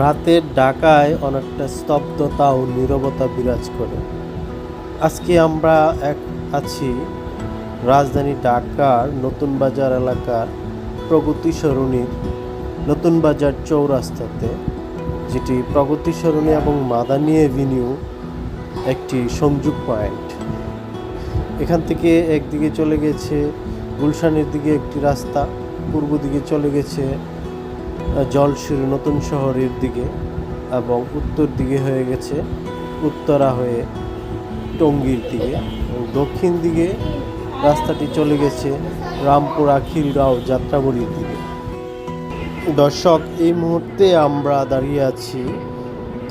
রাতের ঢাকায় অনেকটা স্তব্ধতা ও নীরবতা বিরাজ করে। আজকে আমরা এক আছি রাজধানী ঢাকার নতুন বাজার এলাকার প্রগতি সরণির নতুন বাজার চৌরাস্তাতে, যেটি প্রগতি সরণি এবং মাদানী এভিনিউ একটি সংযোগ পয়েন্ট। এখান থেকে একদিকে চলে গেছে গুলশানের দিকে একটি রাস্তা, পূর্ব দিকে চলে গেছে জলসির নতুন শহরের দিকে এবং উত্তর দিকে হয়ে গেছে উত্তরা হয়ে টঙ্গীর দিকে দক্ষিণ দিকে রাস্তাটি চলে গেছে রামপুরা খিলগাঁও যাত্রাবাড়ির দিকে। দর্শক, এই মুহূর্তে আমরা দাঁড়িয়ে আছি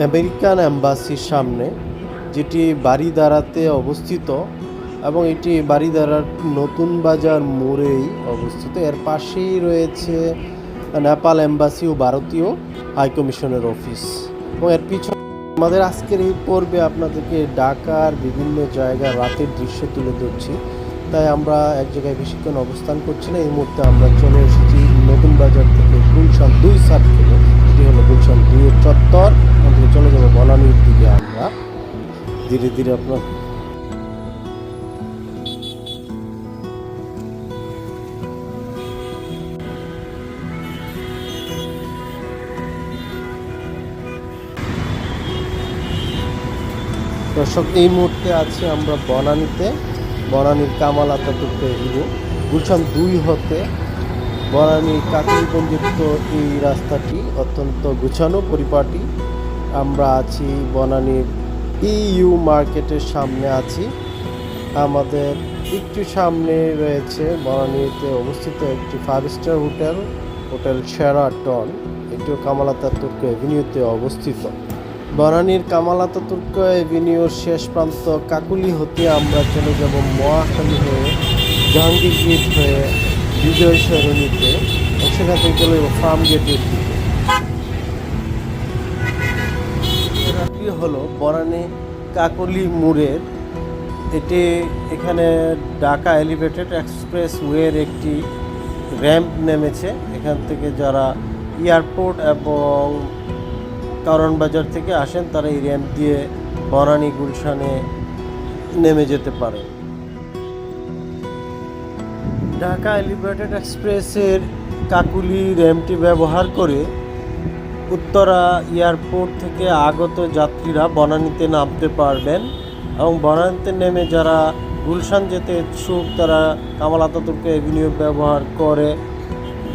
আমেরিকান অ্যাম্বাসির সামনে, যেটি বাড়িদারাতে অবস্থিত এবং এটি বাড়িদারার নতুন বাজার মোড়েই অবস্থিত। এর পাশেই রয়েছে নেপাল এম্বাসি ও ভারতীয় হাইকমিশনের অফিস। এবং এর পিছনে আমাদের আজকের এই পর্বে আপনাদেরকে ঢাকার বিভিন্ন জায়গার রাতের দৃশ্য তুলে ধরছি। তাই আমরা এক জায়গায় বেশিক্ষণ অবস্থান করছি না। এই মুহূর্তে আমরা চলে এসেছি নতুন বাজার থেকে গুলশান দুই সার্কেলে এটি হলো গুলশান দুইয়ের চত্বর। চলে যাব বনানীর দিকে আমরা। ধীরে ধীরে আপনার দর্শক, এই মুহূর্তে আছি আমরা বনানীতে। বনানীর কামাল আতাতুর্ক এভিনিউ গুলশান দুই হতে বনানীর কাকিরগঞ্যুক্ত এই রাস্তাটি অত্যন্ত গুছানো পরিপাটি। আমরা আছি বনানীর ইউ মার্কেটের সামনে আছি। আমাদের একটু সামনে রয়েছে বনানীতে অবস্থিত একটি five star hotel hotel Sheraton এটিও কামাল আতাতুর্ক এভিনিউতে অবস্থিত। বনানীর কামাল আতাতুর্ক এভিনিউর শেষ প্রান্ত কাকুলি হতে আমরা চলে যাব মহাখালী হয়ে জাহাঙ্গীর গেট হয়ে বিজয় সরণিতে। সেখান থেকে চলে যাব ফার্ম গেটের দিকে। হলো বনানী কাকলি মোড়ের। এটি এখানে ঢাকা এলিভেটেড এক্সপ্রেস ওয়ের একটি র্যাম্প নেমেছে। এখান থেকে যারা এয়ারপোর্ট এবং কারণ বাজার থেকে আসেন, তারা এই র্যাম্প দিয়ে বনানী, গুলশানে নেমে যেতে পারে। ঢাকা এলিভেটেড এক্সপ্রেসের কাকুলি র্যাম্পটি ব্যবহার করে উত্তরা এয়ারপোর্ট থেকে আগত যাত্রীরা বনানীতে নামতে পারবেন এবং বনানীতে নেমে যারা গুলশান যেতে ইচ্ছুক, তারা কামাল এভিনিউ ব্যবহার করে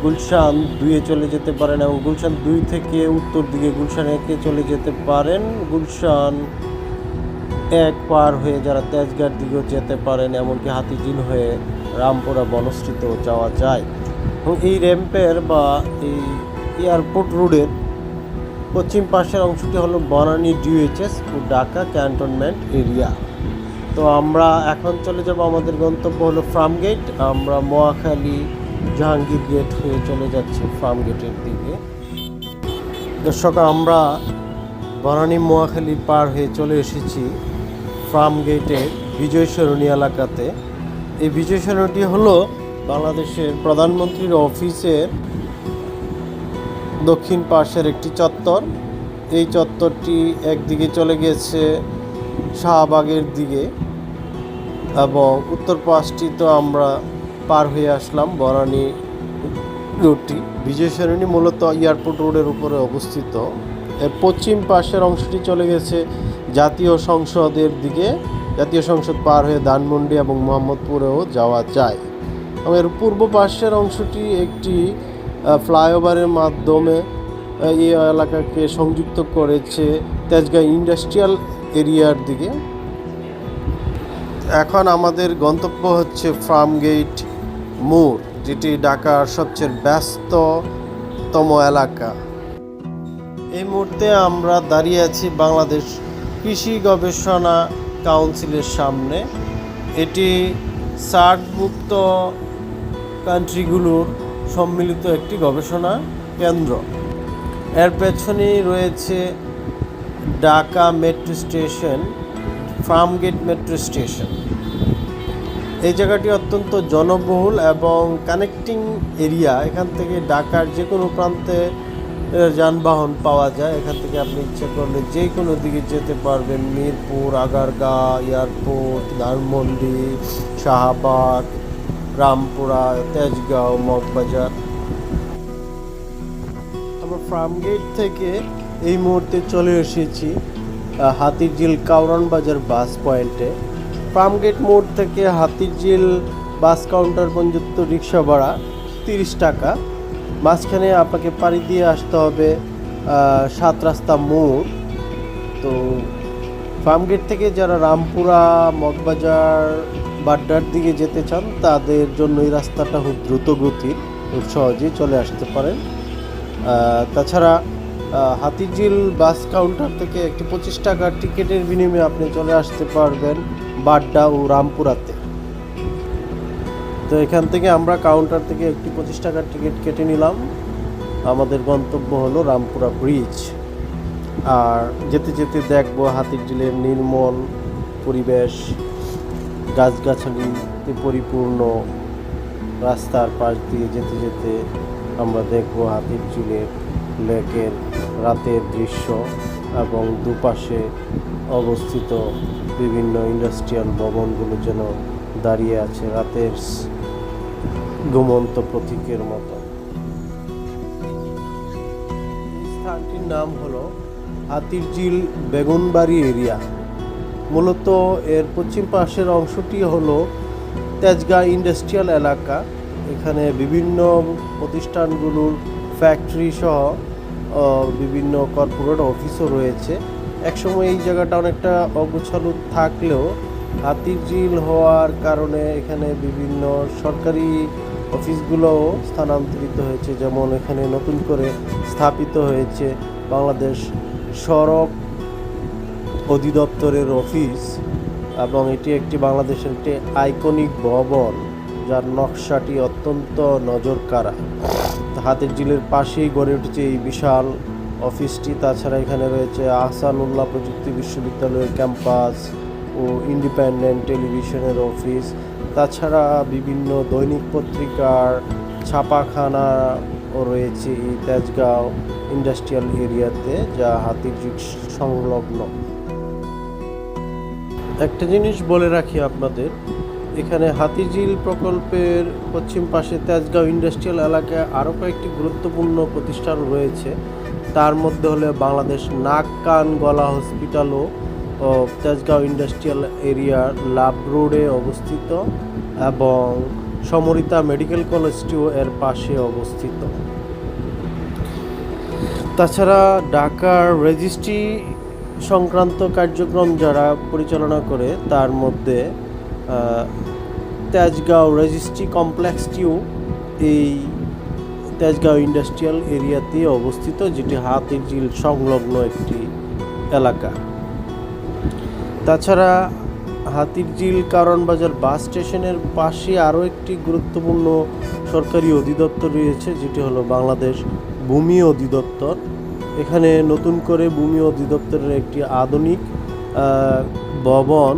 গুলশান দুইয়ে চলে যেতে পারেন এবং গুলশান দুই থেকে উত্তর দিকে গুলশান একে চলে যেতে পারেন। গুলশান এক পার হয়ে যারা তেজগাঁর দিকেও যেতে পারেন, এমনকি হাতিঝিল হয়ে রামপুরা বনশ্রীতেও যাওয়া যায়। এবং এই র্যাম্পের বা এই এয়ারপোর্ট রোডের পশ্চিম পাশের অংশটি হলো বনানী ও ঢাকা ক্যান্টনমেন্ট এরিয়া। তো আমরা এখন চলে যাব, আমাদের গন্তব্য হলো ফার্ম গেট আমরা মোয়াখালী জাহাঙ্গীর গেট হয়ে চলে যাচ্ছে ফার্ম গেটের দিকে। দর্শক, আমরা বনানী মোয়াখালী পার হয়ে চলে এসেছি ফার্ম গেটের বিজয় সরণী এলাকাতে। এই বিজয় সরণীটি হলো বাংলাদেশের প্রধানমন্ত্রীর অফিসের দক্ষিণ পাশের একটি চত্বর। এই চত্বরটি একদিকে চলে গেছে শাহবাগের দিকে এবং উত্তর পাশটি তো আমরা পার হয়ে আসলাম বনানী রোডটি। বিজয় সরণী মূলত এয়ারপোর্ট রোডের উপরে অবস্থিত। এর পশ্চিম পাশের অংশটি চলে গেছে জাতীয় সংসদের দিকে। জাতীয় সংসদ পার হয়ে ধানমন্ডি এবং মোহাম্মদপুরেও যাওয়া যায়। এবং এর পূর্ব পাশের অংশটি একটি ফ্লাইওভারের মাধ্যমে এই এলাকাকে সংযুক্ত করেছে তেজগাঁ ইন্ডাস্ট্রিয়াল এরিয়ার দিকে। এখন আমাদের গন্তব্য হচ্ছে ফার্ম গেট মোড়, যেটি ঢাকার সবচেয়ে ব্যস্ততম এলাকা। এই মুহূর্তে আমরা দাঁড়িয়ে আছি বাংলাদেশ কৃষি গবেষণা কাউন্সিলের সামনে। এটি সার্কভুক্ত কান্ট্রিগুলোর সম্মিলিত একটি গবেষণা কেন্দ্র। এর পেছনেই রয়েছে Dhaka metro station, Farmgate metro station. এই জায়গাটি অত্যন্ত জনবহুল এবং কানেক্টিং এরিয়া এখান থেকে ঢাকার যে কোনো প্রান্তে যানবাহন পাওয়া যায়। এখান থেকে আপনি ইচ্ছে করলে যে কোনো দিকে যেতে পারবেন। মিরপুর, আগারগাঁ, এয়ারপোর্ট, ধানমন্ডি, শাহবাগ, রামপুরা, তেজগাঁও, মগবাজার। আমরা ফার্মগেট থেকে এই মুহূর্তে চলে এসেছি হাতিরঝিল কাউরান বাজার বাস পয়েন্টে ফার্মগেট মোড় থেকে হাতিরঝিল বাস কাউন্টার পর্যন্ত রিক্সা ভাড়া তিরিশ টাকা। মাঝখানে আপনাকে পাড়ি দিয়ে আসতে হবে সাত রাস্তা মোড়। তো ফার্মগেট থেকে যারা রামপুরা, মগবাজার, বাড্ডার দিকে যেতে চান, তাদের জন্য এই রাস্তাটা খুব দ্রুত গতির খুব সহজেই চলে আসতে পারেন। তাছাড়া হাতিঝিল বাস কাউন্টার থেকে একটি পঁচিশ টাকার টিকিটের বিনিময়ে আপনি চলে আসতে পারবেন বাড্ডা ও রামপুরাতে। তো এখান থেকে আমরা কাউন্টার থেকে একটি পঁচিশ টাকার টিকিট কেটে নিলাম। আমাদের গন্তব্য হলো রামপুরা ব্রিজ। আর যেতে যেতে দেখব হাতিরঝিলের নির্মল পরিবেশ গাছগাছালিতে পরিপূর্ণ রাস্তার পাশ দিয়ে যেতে যেতে আমরা দেখব হাতির হাতিরঝিলের লেকের রাতের দৃশ্য এবং দুপাশে অবস্থিত বিভিন্ন ইন্ডাস্ট্রিয়াল ভবনগুলো যেন দাঁড়িয়ে আছে রাতের ঘুমন্ত প্রতীকের মতো। স্থানটির নাম হলো হাতিরঝিল বেগুনবাড়ি এরিয়া। মূলত এর পশ্চিম পাশের অংশটি হলো তেজগাঁ ইন্ডাস্ট্রিয়াল এলাকা। এখানে বিভিন্ন প্রতিষ্ঠানগুলোর ফ্যাক্টরি সহ বিভিন্ন কর্পোরেট অফিসও রয়েছে। একসময় এই জায়গাটা অনেকটা অগোছালো থাকলেও হাতিরঝিল হওয়ার কারণে এখানে বিভিন্ন সরকারি অফিসগুলোও স্থানান্তরিত হয়েছে, যেমন এখানে নতুন করে স্থাপিত হয়েছে বাংলাদেশ সড়ক অধিদপ্তরের অফিস এবং এটি একটি বাংলাদেশের একটি আইকনিক ভবন, যার নকশাটি অত্যন্ত নজরকাড়া। হাতের জিলের পাশেই গড়ে উঠেছে এই বিশাল অফিসটি। তাছাড়া এখানে রয়েছে আহসানুল্লাহ প্রযুক্তি বিশ্ববিদ্যালয়ের ক্যাম্পাস ও ইন্ডিপেন্ডেন্ট টেলিভিশনের অফিস। তাছাড়া বিভিন্ন দৈনিক পত্রিকার ছাপাখানাও রয়েছে এই তেজগাঁও ইন্ডাস্ট্রিয়াল এরিয়াতে, যা হাতির সংলগ্ন। একটা জিনিস বলে রাখি আপনাদের এখানে হাতিঝিল প্রকল্পের পশ্চিম পাশে তেজগাঁও ইন্ডাস্ট্রিয়াল এলাকায় আরও কয়েকটি গুরুত্বপূর্ণ প্রতিষ্ঠান রয়েছে। তার মধ্যে হলে বাংলাদেশ নাক কান গলা হসপিটালও তেজগাঁও ইন্ডাস্ট্রিয়াল এরিয়ার লাভ রোডে অবস্থিত এবং সমরিতা মেডিকেল কলেজটিও এর পাশে অবস্থিত। তাছাড়া ঢাকার রেজিস্ট্রি সংক্রান্ত কার্যক্রম যারা পরিচালনা করে, তার মধ্যে তেজগাঁও রেজিস্ট্রি কমপ্লেক্সটিও এই তেজগাঁও ইন্ডাস্ট্রিয়াল এরিয়াতে অবস্থিত, যেটি হাতির ঝিল সংলগ্ন একটি এলাকা। তাছাড়া হাতিরঝিল কারণ বাজার বাস স্টেশনের পাশে আরও একটি গুরুত্বপূর্ণ সরকারি অধিদপ্তর রয়েছে, যেটি হলো বাংলাদেশ ভূমি অধিদপ্তর। এখানে নতুন করে ভূমি অধিদপ্তরের একটি আধুনিক ভবন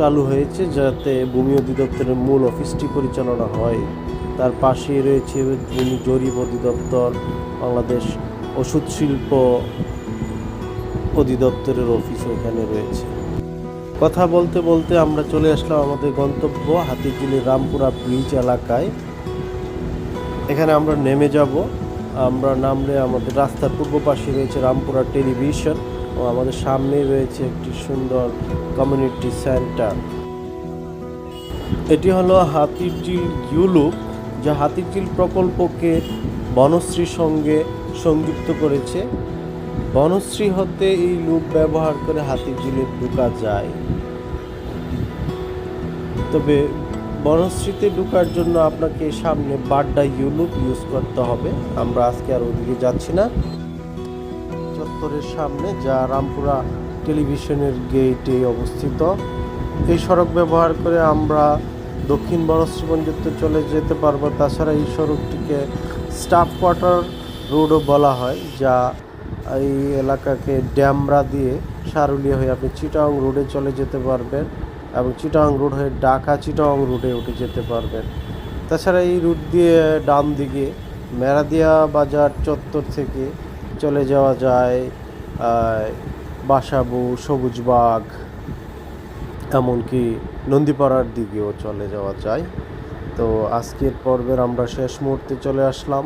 চালু হয়েছে যাতে ভূমি অধিদপ্তরের মূল অফিসটি পরিচালনা হয়। তার পাশেই রয়েছে ভূমি জরিপ অধিদপ্তর, বাংলাদেশ ওষুধ শিল্প অধিদপ্তরের অফিস এখানে রয়েছে। কথা বলতে বলতে আমরা চলে আসলাম আমাদের গন্তব্য হাতিঝিলের রামপুরা ব্রিজ এলাকায়। এখানে আমরা নেমে যাব। আমরা নামলে আমাদের রাস্তার পূর্ব পাশে রয়েছে রামপুরা টেলিভিশন ও আমাদের সামনেই রয়েছে একটি সুন্দর কমিউনিটি সেন্টার এটি হলো হাতিরঝিল ইউলুপ যা হাতিরঝিল প্রকল্পকে বনশ্রীর সঙ্গে সংযুক্ত করেছে। বনশ্রী হতে এই লুপ ব্যবহার করে হাতির হাতিরঝিলে ঢুকা যায়। তবে বনশ্রীতে ঢোকার জন্য আপনাকে সামনে বাড্ডা ইউলুপ ইউজ করতে হবে। আমরা আজকে আর ওদিকে যাচ্ছি না। চত্বরের সামনে, যা রামপুরা টেলিভিশনের গেটে অবস্থিত। এই সড়ক ব্যবহার করে আমরা দক্ষিণ পর্যন্ত চলে যেতে পারব। তাছাড়া এই সড়কটিকে স্টাফ কোয়ার্টার রোডও বলা হয়, যা এই এলাকাকে ড্যামরা দিয়ে সারুলিয়া হয়ে আপনি চিটাং রোডে চলে যেতে পারবেন এবং চিটাং রোড হয়ে ঢাকা চিটাং রোডে উঠে যেতে পারবেন। তাছাড়া এই রুট দিয়ে ডান দিকে মেরাদিয়া বাজার চত্বর থেকে চলে যাওয়া যায় বাসাবু সবুজবাগ এমনকি নন্দীপাড়ার দিকেও চলে যাওয়া যায়। তো আজকের পর্বের আমরা শেষ মুহূর্তে চলে আসলাম।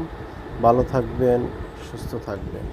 ভালো থাকবেন, সুস্থ থাকবেন।